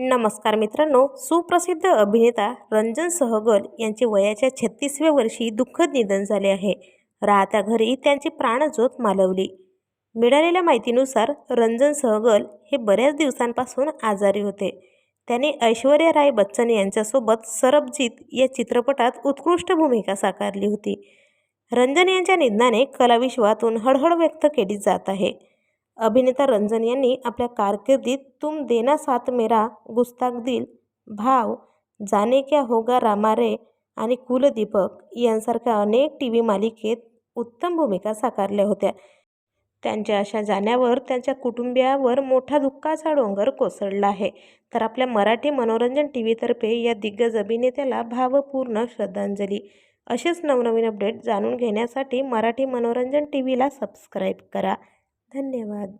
नमस्कार मित्रांनो सुप्रसिद्ध अभिनेता रंजन सहगल यांचे वयाच्या छत्तीसव्या वर्षी दुःखद निधन झाले आहे. राहत्या घरी त्यांची प्राणज्योत मालवली. मिळालेल्या माहितीनुसार रंजन सहगल हे बऱ्याच दिवसांपासून आजारी होते. त्यांनी ऐश्वर्या राय बच्चन यांच्यासोबत सरबजीत या चित्रपटात उत्कृष्ट भूमिका साकारली होती. रंजन यांच्या निधनाने कलाविश्वातून हळहळ व्यक्त केली जात आहे. अभिनेता रंजन यांनी आपल्या कारकिर्दीत तुम देना साथ मेरा गुस्ताख दिल भाव जाने क्या होगा रामारे आणि कुलदीपक यांसारख्या अनेक टी व्ही मालिकेत उत्तम भूमिका साकारल्या होत्या. त्यांच्या अशा जाण्यावर त्यांच्या कुटुंबियावर मोठा दुःखाचा डोंगर कोसळला आहे. तर आपल्या मराठी मनोरंजन टी व्हीतर्फे या दिग्गज अभिनेत्याला भावपूर्ण श्रद्धांजली. असेच नवनवीन अपडेट जाणून घेण्यासाठी मराठी मनोरंजन टी व्हीला सबस्क्राईब करा. धन्यवाद.